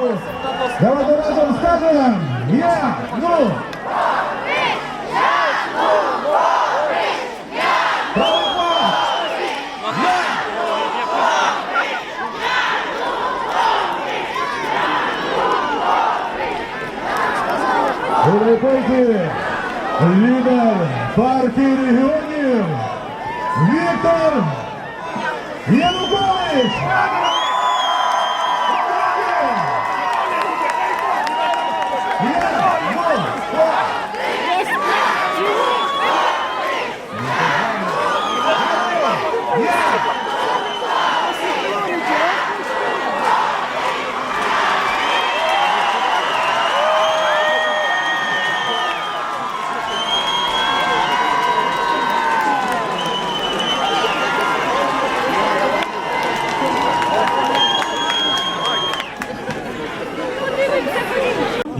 перемогу. Давайте разом скажемо. Я, ну. Православ! Виходить лідер партії регіонів Віктор Янукович!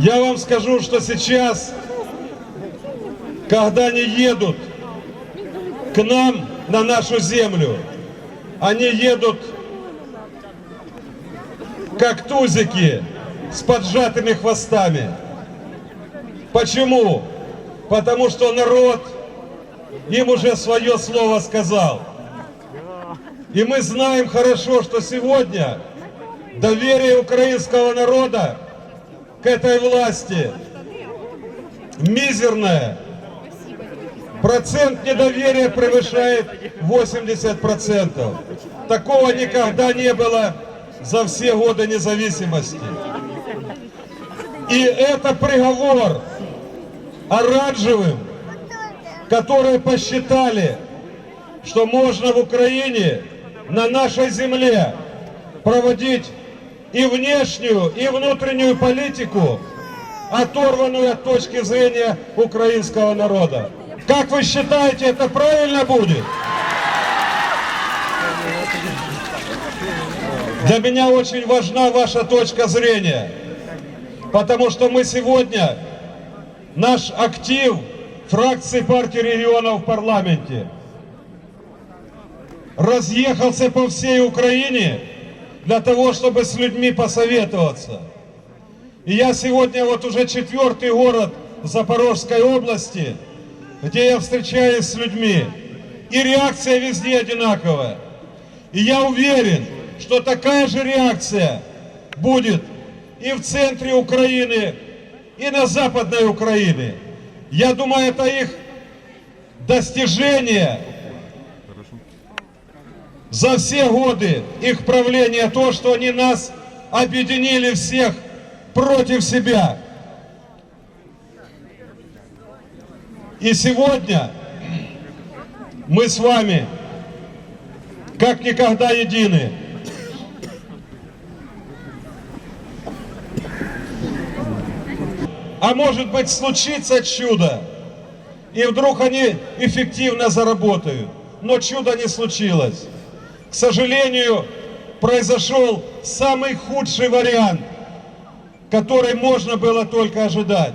Я вам скажу, что сейчас, когда они едут к нам на нашу землю, они едут как тузики с поджатыми хвостами. Почему? Потому что народ им уже свое слово сказал. И мы знаем хорошо, что сегодня доверие украинского народа к этой власти мизерная. Процент недоверия превышает 80%. Такого никогда не было за все годы независимости. И это приговор оранжевым, которые посчитали, что можно в Украине на нашей земле проводить и внешнюю, и внутреннюю политику, оторванную от точки зрения украинского народа. Как вы считаете, это правильно будет? Для меня очень важна ваша точка зрения, потому что мы сегодня, наш актив фракции партии регионов в парламенте, разъехался по всей Украине для того, чтобы с людьми посоветоваться. И я сегодня вот уже четвертый город Запорожской области, где я встречаюсь с людьми, и реакция везде одинаковая. И я уверен, что такая же реакция будет и в центре Украины, и на западной Украине. Я думаю, это их достижение за все годы их правления то, что они нас объединили всех против себя. И сегодня мы с вами как никогда едины. А может быть случится чудо, и вдруг они эффективно заработают. Но чудо не случилось. К сожалению, произошел самый худший вариант, который можно было только ожидать.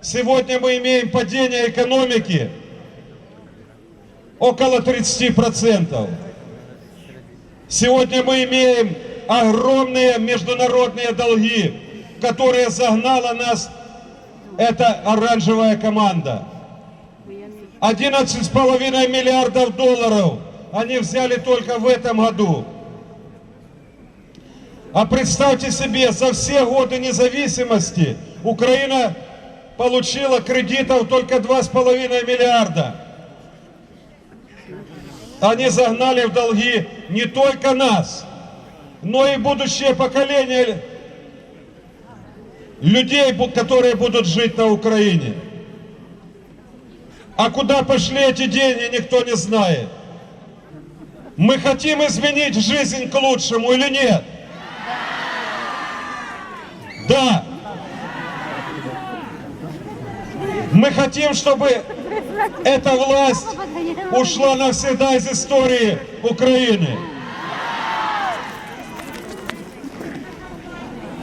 Сегодня мы имеем падение экономики около 30%. Сегодня мы имеем огромные международные долги, которые загнала нас эта оранжевая команда. 11,5 миллиардов долларов они взяли только в этом году. А представьте себе, за все годы независимости Украина получила кредитов только 2,5 миллиарда. Они загнали в долги не только нас, но и будущее поколение людей, которые будут жить на Украине. А куда пошли эти деньги, никто не знает. Мы хотим изменить жизнь к лучшему или нет? Да. Мы хотим, чтобы эта власть ушла навсегда из истории Украины.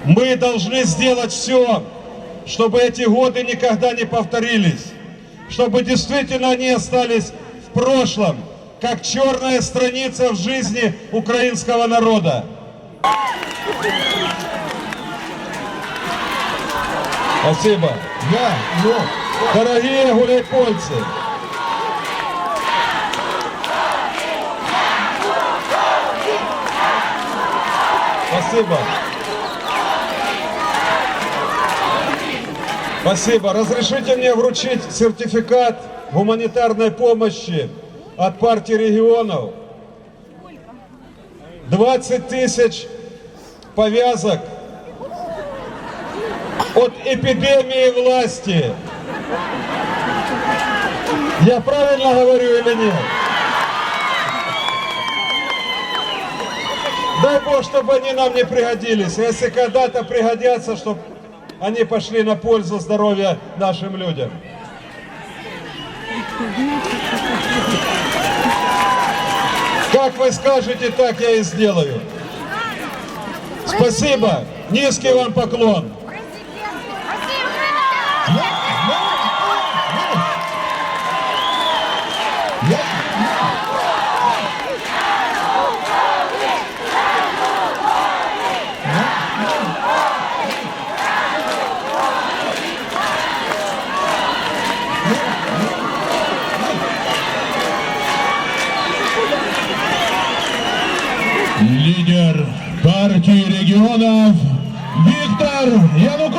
Мы должны сделать все, чтобы эти годы никогда не повторились, чтобы действительно они остались в прошлом, как черная страница в жизни украинского народа. Спасибо. Я, ну, Дорогие гуляйпольцы, спасибо. Спасибо. Разрешите мне вручить сертификат гуманитарной помощи от партии регионов. 20 тысяч повязок от эпидемии власти. Я правильно говорю или нет? Дай Бог, чтобы они нам не пригодились. Если когда-то пригодятся, чтобы они пошли на пользу здоровья нашим людям. Как вы скажете, так я и сделаю. Спасибо. Низкий вам поклон. я, я, я, Лидер партии регионов Виктор Янукович.